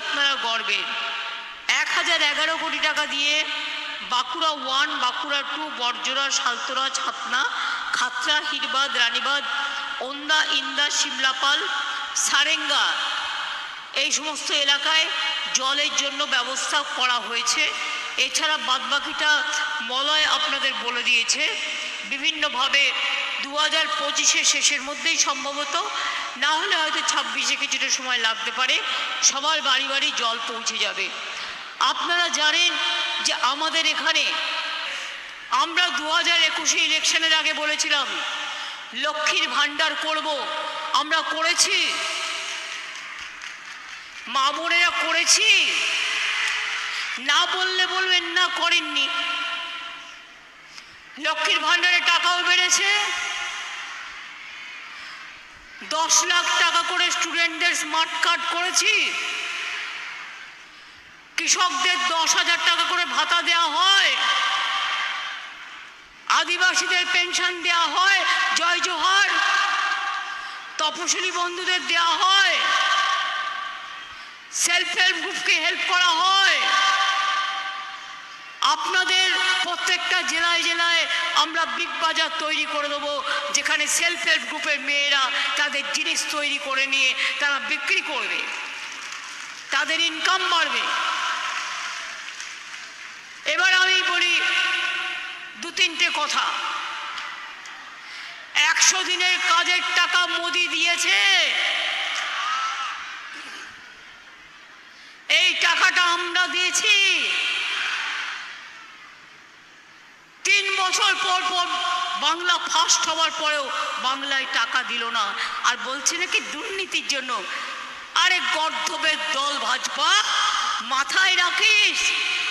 আপনারা গর্বের এক হাজার এগারো কোটি টাকা দিয়ে বাঁকুড়া ওয়ান, বাঁকুড়া টু বর্জরা সালতোরা ছাতনা, খাতড়া, হিরবাদ, রানীবাদ, ওন্দা, ইন্দা, শিমলাপাল, সারেঙ্গা এই সমস্ত এলাকায় জলের জন্য ব্যবস্থা করা হয়েছে। এছাড়া বাদবাকিটা মলয় আপনাদের বলে দিয়েছে। বিভিন্নভাবে দু হাজার পঁচিশের শেষের মধ্যেই সম্ভবত। না হলে হয়তো ছাব্বিশে কিছুটা সময় লাগতে পারে। সবার বাড়ি বাড়ি জল পৌঁছে যাবে। আপনারা জানেন যে আমাদের এখানে আমরা দু হাজার একুশে ইলেকশনের আগে বলেছিলাম, লক্ষ্মীর ভাণ্ডার করব। আমরা করেছি। মা বোনেরা করেছি। না বললে বলবেন না করেননি। লক্ষ্মীর ভাণ্ডারে টাকাও বেড়েছে। দশ লাখ টাকা করে স্টুডেন্টদের স্মার্ট কার্ড করেছি। কৃষকদের দশ হাজার টাকা করে ভাতা দেওয়া হয়। আদিবাসীদের পেনশন দেওয়া হয়, জয় জোহার। তপশিলি বন্ধুদের দেওয়া হয়। সেলফ হেল্প গ্রুপকে হেল্প করা হয়। আপনাদের প্রত্যেকটা জেলায় জেলায় আমরা বিগ বাজার তৈরি করে দেবো, যেখানে সেলফ হেল্প গ্রুপের মেয়েরা তাদের জিনিস তৈরি করে নিয়ে তারা বিক্রি করবে। তাদের ইনকাম বাড়বে। এবার আমি বলি দু তিনটে কথা। একশো দিনের কাজের টাকা মোদি দিয়েছে। এই টাকাটা আমরা দিয়েছি। তিন বছর পর পর বাংলা ফার্স্ট হওয়ার পরেও বাংলায় টাকা দিল না। আর বলছে নাকি দুর্নীতির জন্য। আরে গর্ধবের দল ভাজপা, মাথায় রাখিস,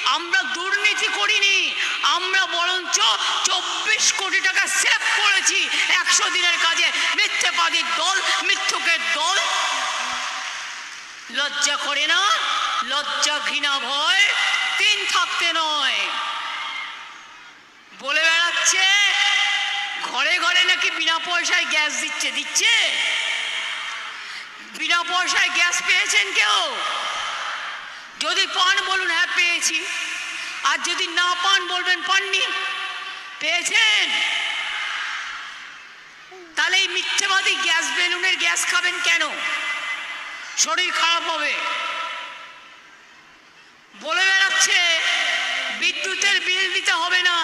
আমরা দুর্নীতি করিনি, আমরা বরঞ্চ চব্বিশ কোটি টাকা সেভ করেছি, একশো দিনের কাজে। মিথ্যেবাদীর দল, মিথ্যুকের দল। লজ্জা করে না লজ্জা ঘৃণা ভয়। তিন থাকতে নয় বলে বেড়াচ্ছে নাকি বিনা পয়সায় গ্যাস দিচ্ছে দিচ্ছে বিনা পয়সায় গ্যাস পেয়েছেন কেউ যদি পান বলুন হ্যাঁ পেয়েছি আর যদি না পান বলবেন পাননি পেয়েছেন তাহলে এই মিথ্যেবাদী গ্যাস বেলুনের গ্যাস খাবেন কেন শরীর খারাপ হবে বলে বেড়াচ্ছে বিদ্যুতের বিল দিতে হবে না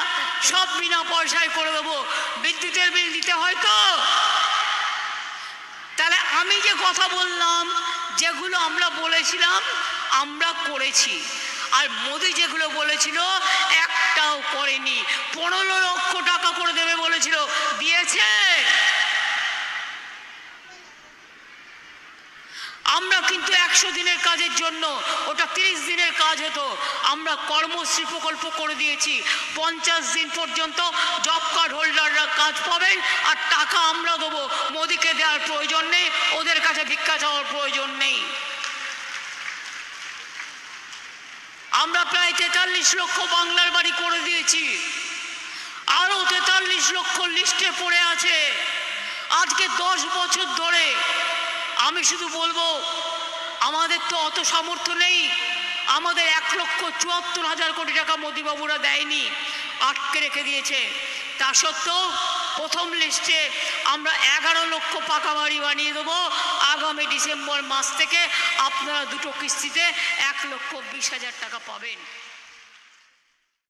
সব বিনা পয়সায় করে দেবো। বিদ্যুতের বিল দিতে হয় তো? তাহলে আমি যে কথা বললাম, যেগুলো আমরা বলেছিলাম, আমরা করেছি। আর মোদি যেগুলো বলেছিল, একটাও করেনি। পনেরো লক্ষ টাকা করে দেবে বলেছিল। দিয়েছে? আমরা কিন্তু একশো দিনের কাজের জন্য, ওটা তিরিশ দিনের কাজ হতো। আমরা কর্মশ্রী প্রকল্প করে দিয়েছি। পঞ্চাশ দিন পর্যন্ত জব কার্ড হোল্ডাররা কাজ পাবেন আর টাকা আমরা দেবো। মোদিকে দেওয়ার প্রয়োজন নেই, ওদের কাছে ভিক্ষা চাওয়ার প্রয়োজন নেই। আমরা প্রায় তেতাল্লিশ লক্ষ বাংলার বাড়ি করে দিয়েছি। আরও তেতাল্লিশ লক্ষ লিস্টে পড়ে আছে। আজকে দশ বছর ধরে শুধু বলব, আমাদের তো অত সামর্থ্য নেই। আমাদের এক লক্ষ চুয়াত্তর হাজার কোটি টাকা মোদিবাবুরা দেয়নি, আটকে রেখে দিয়েছে। তা সত্ত্বেও প্রথম লিস্টে আমরা এগারো লক্ষ পাকা বাড়ি বানিয়ে দেবো। আগামী ডিসেম্বর মাস থেকে আপনারা দুটো কিস্তিতে এক লক্ষ বিশ হাজার টাকা পাবেন।